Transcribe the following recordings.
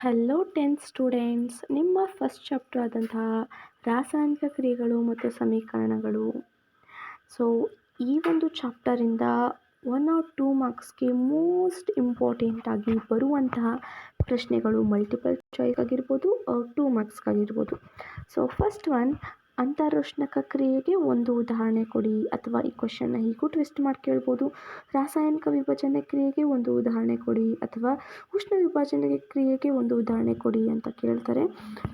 Hello tenth students ನಿಮ್ಮ first chapter ಆದಂತಹ ರಾಸಾಯನಿಕ ಕ್ರಿಯೆಗಳು ಮತ್ತು ಸಮೀಕರಣಗಳು. ಸೊ ಈ ಒಂದು ಚಾಪ್ಟರಿಂದ ಒನ್ ಆರ್ ಟೂ ಮಾರ್ಕ್ಸ್ಗೆ ಮೋಸ್ಟ್ ಇಂಪಾರ್ಟೆಂಟ್ ಆಗಿ ಬರುವಂತಹ ಪ್ರಶ್ನೆಗಳು ಮಲ್ಟಿಪಲ್ ಚಾಯ್ಸ್ ಆಗಿರ್ಬೋದು ಟೂ ಮಾರ್ಕ್ಸ್ಗಾಗಿರ್ಬೋದು ಸೊ ಫಸ್ಟ್ ಒನ್ ಅಂತಾರೋಷ್ಣಕ ಕ್ರಿಯೆಗೆ ಒಂದು ಉದಾಹರಣೆ ಕೊಡಿ ಅಥವಾ ಈ ಕ್ವಶನ್ನ ಹೀಗೂ ಟ್ವಿಸ್ಟ್ ಮಾಡಿ ಕೇಳ್ಬೋದು. ರಾಸಾಯನಿಕ ವಿಭಜನೆ ಕ್ರಿಯೆಗೆ ಒಂದು ಉದಾಹರಣೆ ಕೊಡಿ ಅಥವಾ ಉಷ್ಣ ವಿಭಜನೆ ಕ್ರಿಯೆಗೆ ಒಂದು ಉದಾಹರಣೆ ಕೊಡಿ ಅಂತ ಕೇಳ್ತಾರೆ.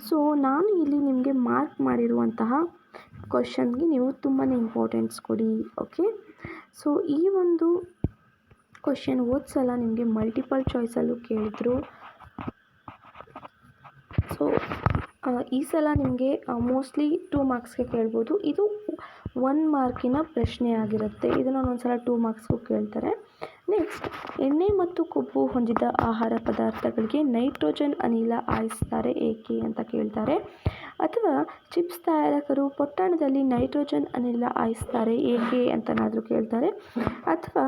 ಸೊ ನಾನು ಇಲ್ಲಿ ನಿಮಗೆ ಮಾರ್ಕ್ ಮಾಡಿರುವಂತಹ ಕ್ವಶನ್ಗೆ ನೀವು ತುಂಬಾ ಇಂಪಾರ್ಟೆನ್ಸ್ ಕೊಡಿ ಓಕೆ ಸೊ ಈ ಒಂದು ಕ್ವಶನ್ ಓದ್ಸಲ್ಲ ಸಲ ನಿಮಗೆ ಮಲ್ಟಿಪಲ್ ಚಾಯ್ಸಲ್ಲೂ ಕೇಳಿದ್ರು. ಸೊ ಈ ಸಲ ನಿಮಗೆ ಮೋಸ್ಟ್ಲಿ ಟೂ ಮಾರ್ಕ್ಸ್ಗೆ ಕೇಳ್ಬೋದು. ಇದು ಒನ್ ಮಾರ್ಕಿನ ಪ್ರಶ್ನೆ ಆಗಿರುತ್ತೆ. ಇದನ್ನು ಒಂದೊಂದು ಸಲ ಟೂ ಮಾರ್ಕ್ಸ್ಗೂ ಕೇಳ್ತಾರೆ. ನೆಕ್ಸ್ಟ್ ಎಣ್ಣೆ ಮತ್ತು ಕೊಬ್ಬು ಹೊಂದಿದ ಆಹಾರ ಪದಾರ್ಥಗಳಿಗೆ ನೈಟ್ರೋಜನ್ ಅನಿಲ ಆಯಿಸ್ತಾರೆ ಏಕೆ ಅಂತ ಕೇಳ್ತಾರೆ. ಅಥವಾ ಚಿಪ್ಸ್ ತಯಾರಕರು ಪೊಟ್ಟಣದಲ್ಲಿ ನೈಟ್ರೋಜನ್ ಅನಿಲ ಆಯಿಸ್ತಾರೆ ಏಕೆ ಅಂತನಾದರೂ ಕೇಳ್ತಾರೆ. ಅಥವಾ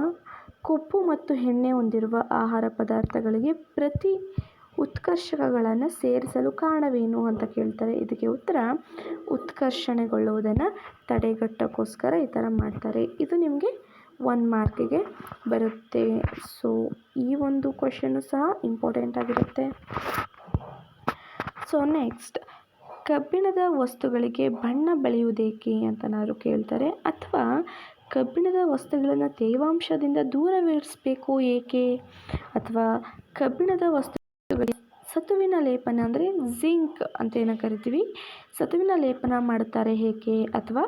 ಕೊಬ್ಬು ಮತ್ತು ಎಣ್ಣೆ ಹೊಂದಿರುವ ಆಹಾರ ಪದಾರ್ಥಗಳಿಗೆ ಪ್ರತಿ ಉತ್ಕರ್ಷಕಗಳನ್ನು ಸೇರಿಸಲು ಕಾರಣವೇನು ಅಂತ ಕೇಳ್ತಾರೆ. ಇದಕ್ಕೆ ಉತ್ತರ, ಉತ್ಕರ್ಷಣೆಗೊಳ್ಳುವುದನ್ನು ತಡೆಗಟ್ಟೋಕ್ಕೋಸ್ಕರ ಈ ಥರ ಮಾಡ್ತಾರೆ. ಇದು ನಿಮಗೆ ಒನ್ ಮಾರ್ಕಿಗೆ ಬರುತ್ತೆ. ಸೊ ಈ ಒಂದು ಕ್ವಶನು ಸಹ ಇಂಪಾರ್ಟೆಂಟ್ ಆಗಿರುತ್ತೆ. ಸೊ ನೆಕ್ಸ್ಟ್ ಕಬ್ಬಿಣದ ವಸ್ತುಗಳಿಗೆ ಬಣ್ಣ ಬಳಿಯುವುದೇಕೆ ಅಂತನಾದ್ರು ಕೇಳ್ತಾರೆ. ಅಥವಾ ಕಬ್ಬಿಣದ ವಸ್ತುಗಳನ್ನು ತೇವಾಂಶದಿಂದ ದೂರವಿರಿಸಬೇಕು ಏಕೆ? ಅಥವಾ ಕಬ್ಬಿಣದ ವಸ್ತುಗಳಿಗೆ ಸತುವಿನ ಲೇಪನ ಅಂದರೆ ಝಿಂಕ್ ಅಂತ ಏನೋ ಕರಿತೀವಿ. ಸತುವಿನ ಲೇಪನ ಮಾಡುತ್ತಾರೆ ಏಕೆ ಅಥವಾ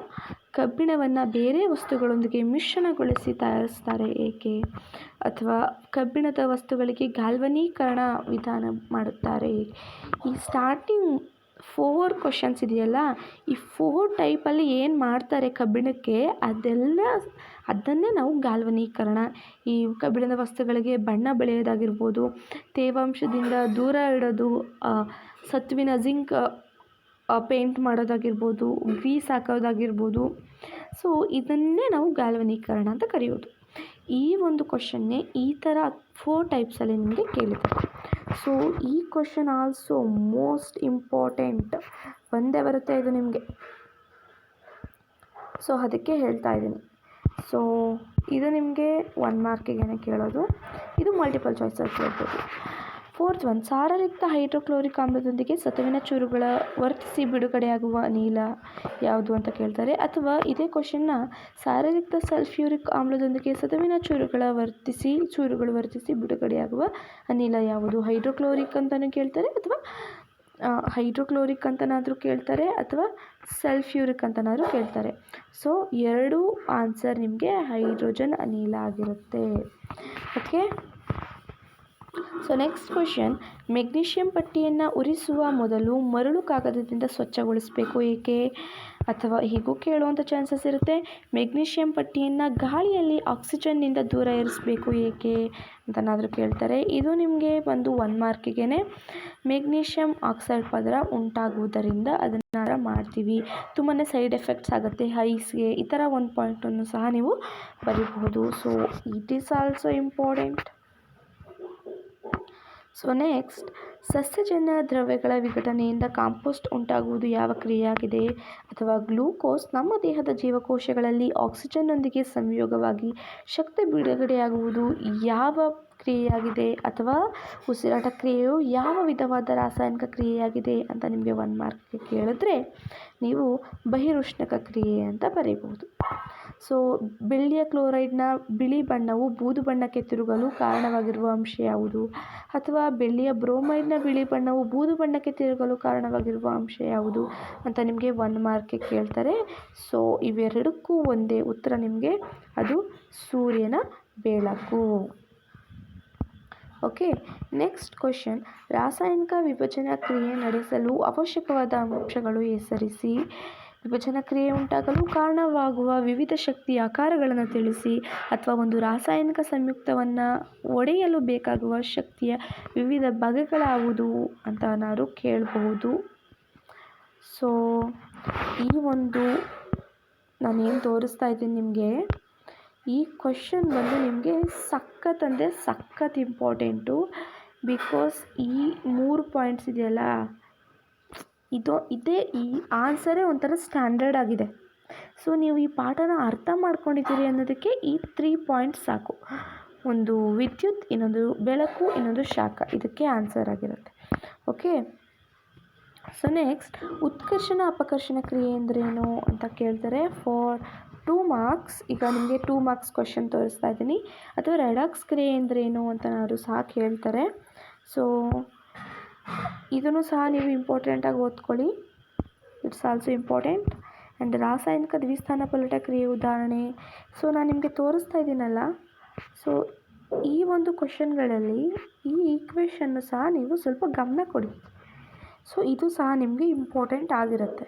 ಕಬ್ಬಿಣವನ್ನು ಬೇರೆ ವಸ್ತುಗಳೊಂದಿಗೆ ಮಿಶ್ರಣಗೊಳಿಸಿ ತಯಾರಿಸ್ತಾರೆ ಏಕೆ ಅಥವಾ ಕಬ್ಬಿಣದ ವಸ್ತುಗಳಿಗೆ ಗಾಲ್ವನೀಕರಣ ವಿಧಾನ ಮಾಡುತ್ತಾರೆ ಈ ಸ್ಟಾರ್ಟಿಂಗ್ ಫೋರ್ ಕ್ವಶನ್ಸ್ ಇದೆಯಲ್ಲ? ಈ ಫೋರ್ ಟೈಪಲ್ಲಿ ಏನು ಮಾಡ್ತಾರೆ ಕಬ್ಬಿಣಕ್ಕೆ? ಅದೆಲ್ಲ, ಅದನ್ನೇ ನಾವು ಗಾಲ್ವನೀಕರಣ. ಈ ಕಬ್ಬಿಣದ ವಸ್ತುಗಳಿಗೆ ಬಣ್ಣ ಬೆಳೆಯೋದಾಗಿರ್ಬೋದು, ತೇವಾಂಶದಿಂದ ದೂರ ಇಡೋದು ಸತ್ವಿನ ಜಿಂಕ್ ಪೇಂಟ್ ಮಾಡೋದಾಗಿರ್ಬೋದು, ಗ್ರೀಸ್ ಹಾಕೋದಾಗಿರ್ಬೋದು. ಸೊ ಇದನ್ನೇ ನಾವು ಗಾಲ್ವನೀಕರಣ ಅಂತ ಕರೆಯೋದು. ಈ ಒಂದು ಕ್ವಶನ್ನೇ ಈ ಥರ ಫೋರ್ ಟೈಪ್ಸಲ್ಲಿ ನಿಮಗೆ ಕೇಳಿದ್ದಾರೆ ಸೊ ಈ ಕ್ವಶನ್ ಆಲ್ಸೋ ಮೋಸ್ಟ್ ಇಂಪಾರ್ಟೆಂಟ್ ಒಂದೇ ಬರುತ್ತೆ ಇದು ನಿಮಗೆ. ಸೊ ಅದಕ್ಕೆ ಹೇಳ್ತಾ ಇದ್ದೀನಿ. ಸೊ ಇದು ನಿಮಗೆ ಒನ್ ಮಾರ್ಕಿಗೆ ಕೇಳೋದು. ಇದು ಮಲ್ಟಿಪಲ್ ಚಾಯ್ಸಲ್ಲಿ ಕೇಳ್ಬೋದು ಫೋರ್ತ್ ಒನ್ ಸಾರರಿಕ್ತ ಹೈಡ್ರೋಕ್ಲೋರಿಕ್ ಆಮ್ಲದೊಂದಿಗೆ ಸತುವಿನ ಚೂರುಗಳ ವರ್ತಿಸಿ ಬಿಡುಗಡೆಯಾಗುವ ಅನಿಲ ಯಾವುದು ಅಂತ ಕೇಳ್ತಾರೆ. ಅಥವಾ ಇದೇ ಕ್ವಶನ್ನ ಸಾರರಿಕ್ತ ಸಲ್ಫ್ಯೂರಿಕ್ ಆಮ್ಲದೊಂದಿಗೆ ಸತುವಿನ ಚೂರುಗಳ ವರ್ತಿಸಿ, ಚೂರುಗಳು ವರ್ತಿಸಿ ಬಿಡುಗಡೆಯಾಗುವ ಅನಿಲ ಯಾವುದು? ಹೈಡ್ರೋಕ್ಲೋರಿಕ್ ಅಂತಲೂ ಕೇಳ್ತಾರೆ ಅಥವಾ ಹೈಡ್ರೋಕ್ಲೋರಿಕ್ ಅಂತನಾದರೂ ಕೇಳ್ತಾರೆ ಅಥವಾ ಸಲ್ಫ್ಯೂರಿಕ್ ಅಂತನಾದರೂ ಕೇಳ್ತಾರೆ. ಸೊ ಎರಡೂ ಆನ್ಸರ್ ನಿಮಗೆ ಹೈಡ್ರೋಜನ್ ಅನಿಲ ಆಗಿರುತ್ತೆ. Okay so next question magnesium ಪಟ್ಟಿಯನ್ನು ಉರಿಸುವ ಮೊದಲು ಮರಳು ಕಾಗದದಿಂದ ಸ್ವಚ್ಛಗೊಳಿಸಬೇಕು ಏಕೆ? ಅಥವಾ ಹೀಗೂ ಕೇಳುವಂಥ ಚಾನ್ಸಸ್ ಇರುತ್ತೆ. ಮೆಗ್ನೀಷಿಯಂ ಪಟ್ಟಿಯನ್ನು ಗಾಳಿಯಲ್ಲಿ ಆಕ್ಸಿಜನ್ನಿಂದ ದೂರ ಇರಿಸಬೇಕು ಏಕೆ ಅಂತನಾದರೂ ಕೇಳ್ತಾರೆ. ಇದು ನಿಮಗೆ ಒಂದು ಒನ್ ಮಾರ್ಕಿಗೆ ಮೆಗ್ನೀಷಿಯಂ ಆಕ್ಸೈಡ್ ಪದರ ಉಂಟಾಗುವುದರಿಂದ ಅದನ್ನು ಮಾಡ್ತೀವಿ. ತುಂಬಾ ಸೈಡ್ ಎಫೆಕ್ಟ್ಸ್ ಆಗುತ್ತೆ. ಹೈಸ್ಗೆ ಈ ಥರ ಒಂದು ಪಾಯಿಂಟನ್ನು ಸಹ ನೀವು ಬರೀಬಹುದು. So it is also important so next ಸಸ್ಯಜನ್ಯ ದ್ರವ್ಯಗಳ ವಿಘಟನೆಯಿಂದ ಕಾಂಪೋಸ್ಟ್ ಉಂಟಾಗುವುದು ಯಾವ ಕ್ರಿಯೆಯಾಗಿದೆ? ಅಥವಾ ಗ್ಲೂಕೋಸ್ ನಮ್ಮ ದೇಹದ ಜೀವಕೋಶಗಳಲ್ಲಿ ಆಕ್ಸಿಜನ್ನೊಂದಿಗೆ ಸಂಯೋಗವಾಗಿ ಶಕ್ತಿ ಬಿಡುಗಡೆಯಾಗುವುದು ಯಾವ ಕ್ರಿಯೆಯಾಗಿದೆ ಅಥವಾ ಉಸಿರಾಟ ಕ್ರಿಯೆಯು ಯಾವ ವಿಧವಾದ ರಾಸಾಯನಿಕ ಕ್ರಿಯೆಯಾಗಿದೆ ಅಂತ ನಿಮಗೆ ಒನ್ ಮಾರ್ಕ್ಗೆ ಕೇಳಿದ್ರೆ ನೀವು ಬಹಿರುಷ್ಣಕ ಕ್ರಿಯೆ ಅಂತ ಬರೀಬಹುದು. ಸೊ ಬೆಳ್ಳಿಯ ಕ್ಲೋರೈಡ್ನ ಬಿಳಿ ಬಣ್ಣವು ಬೂದು ಬಣ್ಣಕ್ಕೆ ತಿರುಗಲು ಕಾರಣವಾಗಿರುವ ಅಂಶ ಯಾವುದು? ಅಥವಾ ಬೆಳ್ಳಿಯ ಬ್ರೋಮೈಡ್ನ ಬಿಳಿ ಬಣ್ಣವು ಬೂದು ಬಣ್ಣಕ್ಕೆ ತಿರುಗಲು ಕಾರಣವಾಗಿರುವ ಅಂಶ ಯಾವುದು ಅಂತ ನಿಮಗೆ ಒನ್ ಮಾರ್ಕ್ಗೆ ಕೇಳ್ತಾರೆ. ಸೊ ಇವೆರಡಕ್ಕೂ ಒಂದೇ ಉತ್ತರ ನಿಮಗೆ ಅದು ಸೂರ್ಯನ ಬೆಳಕು. Okay, next question. ರಾಸಾಯನಿಕ ವಿಭಜನಾ ಕ್ರಿಯೆ ನಡೆಸಲು ಅವಶ್ಯಕವಾದ ಅಂಶಗಳು ಹೆಸರಿಸಿ. ವಿಭಜನ ಕ್ರಿಯೆ ಉಂಟಾಗಲು ಕಾರಣವಾಗುವ ವಿವಿಧ ಶಕ್ತಿಯ ಆಕಾರಗಳನ್ನು ತಿಳಿಸಿ ಅಥವಾ ಒಂದು ರಾಸಾಯನಿಕ ಸಂಯುಕ್ತವನ್ನು ಒಡೆಯಲು ಬೇಕಾಗುವ ಶಕ್ತಿಯ ವಿವಿಧ ಬಗೆಗಳಾವುದು ನಾನು ಕೇಳಬಹುದು. ಸೊ ಈ ಒಂದು ನಾನೇನು ತೋರಿಸ್ತಾ ಇದ್ದೀನಿ ನಿಮಗೆ. ಈ ಕ್ವಶನ್ ಬಂದು ನಿಮಗೆ ಸಖತ್ ಅಂದರೆ ಸಖತ್ ಇಂಪಾರ್ಟೆಂಟು ಬಿಕಾಸ್ ಈ ಮೂರು ಪಾಯಿಂಟ್ಸ್ ಇದೆಯಲ್ಲ, ಇದು, ಇದೇ ಈ ಆನ್ಸರೇ ಒಂಥರ ಸ್ಟ್ಯಾಂಡರ್ಡ್ ಆಗಿದೆ. ಸೊ ನೀವು ಈ ಪಾಠನ ಅರ್ಥ ಮಾಡ್ಕೊಂಡಿದ್ದೀರಿ ಅನ್ನೋದಕ್ಕೆ ಈ ತ್ರೀ ಪಾಯಿಂಟ್ಸ್ ಸಾಕು. ಒಂದು ವಿದ್ಯುತ್, ಇನ್ನೊಂದು ಬೆಳಕು, ಇನ್ನೊಂದು ಶಾಖ, ಇದಕ್ಕೆ ಆನ್ಸರ್ ಆಗಿರುತ್ತೆ. ಓಕೆ ಸೊ ನೆಕ್ಸ್ಟ್ ಉತ್ಕರ್ಷಣ, ಅಪಕರ್ಷಣ ಕ್ರಿಯೆ ಅಂದ್ರೇನು ಅಂತ ಕೇಳ್ತಾರೆ? ಫಾರ್ ಟೂ ಮಾರ್ಕ್ಸ್ ಈಗ ನಿಮಗೆ ಟೂ ಮಾರ್ಕ್ಸ್ ಕ್ವಶನ್ ತೋರಿಸ್ತಾ ಇದ್ದೀನಿ. ಅಥವಾ ರೆಡಾಕ್ಸ್ ಕ್ರಿಯೆ ಅಂದ್ರೇನು ಅಂತ ಅವರು ಸಹ ಕೇಳ್ತಾರೆ. ಸೊ ಇದನ್ನು ಸಹ ನೀವು ಇಂಪಾರ್ಟೆಂಟಾಗಿ ಓದ್ಕೊಳ್ಳಿ. ಇಟ್ಸ್ ಆಲ್ಸೋ ಇಂಪಾರ್ಟೆಂಟ್ ಆ್ಯಂಡ್ ರಾಸಾಯನಿಕ ದ್ವಿಸ್ಥಾನ ಪಲಟ ಕ್ರಿಯೆ ಉದಾಹರಣೆ. ಸೊ ನಾನು ನಿಮಗೆ ತೋರಿಸ್ತಾ ಇದ್ದೀನಲ್ಲ. ಸೊ ಈ ಒಂದು ಕ್ವಶನ್ಗಳಲ್ಲಿ ಈ ಈಕ್ವೇಷನ್ನು ಸಹ ನೀವು ಸ್ವಲ್ಪ ಗಮನ ಕೊಡಿ. ಸೊ ಇದು ಸಹ ನಿಮಗೆ ಇಂಪಾರ್ಟೆಂಟ್ ಆಗಿರುತ್ತೆ.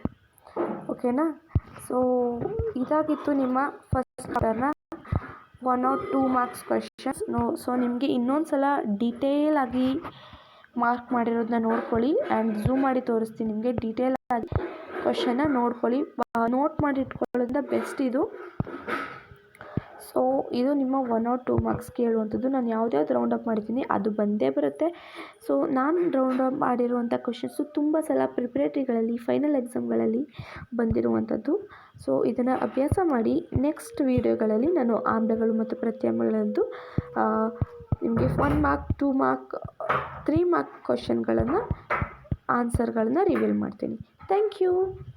ಓಕೆನಾ ಸೊ ಇದಾಗಿತ್ತು ನಿಮ್ಮ first ಚಾಪ್ಟರ್ನ one or two marks questions no so ನಿಮಗೆ ಇನ್ನೊಂದು ಸಲ ಡೀಟೇಲ್ ಆಗಿ ಮಾರ್ಕ್ ಮಾಡಿರೋದನ್ನ ನೋಡ್ಕೊಳ್ಳಿ ಆ್ಯಂಡ್ ಝೂಮ್ ಮಾಡಿ ತೋರಿಸ್ತೀನಿ ನಿಮಗೆ ಡೀಟೇಲ್ ಆಗಿ ಕ್ವಶನ್ನ ನೋಡ್ಕೊಳ್ಳಿ. ನೋಟ್ ಮಾಡಿ ಇಟ್ಕೊಳ್ಳೋದ್ರಿಂದ ಬೆಸ್ಟ್ ಇದು. ಸೊ ಇದು ನಿಮ್ಮ ಒನ್ ಆರ್ ಟೂ ಮಾರ್ಕ್ಸ್ ಕೇಳುವಂಥದ್ದು. ನಾನು ಯಾವ್ದ್ಯಾವ್ದು ರೌಂಡ್ ಅಪ್ ಮಾಡಿದ್ದೀನಿ, ಅದು ಬಂದೇ ಬರುತ್ತೆ. ಸೊ ನಾನು ರೌಂಡ್ ಅಪ್ ಮಾಡಿರುವಂಥ ಕ್ವಶನ್ಸು ತುಂಬ ಸಲ ಪ್ರಿಪ್ರೇಟ್ರಿಗಳಲ್ಲಿ ಫೈನಲ್ ಎಕ್ಸಾಮ್ಗಳಲ್ಲಿ ಬಂದಿರುವಂಥದ್ದು. ಸೊ ಇದನ್ನು ಅಭ್ಯಾಸ ಮಾಡಿ ನೆಕ್ಸ್ಟ್ ವೀಡಿಯೋಗಳಲ್ಲಿ ನಾನು ಆಮ್ಲಗಳು ಮತ್ತು ಪ್ರತ್ಯಾಮ್ಲಗಳದ್ದು ನಿಮಗೆ one mark two mark three mark ಕ್ವಶನ್ಗಳನ್ನು ಆನ್ಸರ್ಗಳನ್ನು ರಿವೀಲ್ ಮಾಡ್ತೀನಿ. Thank you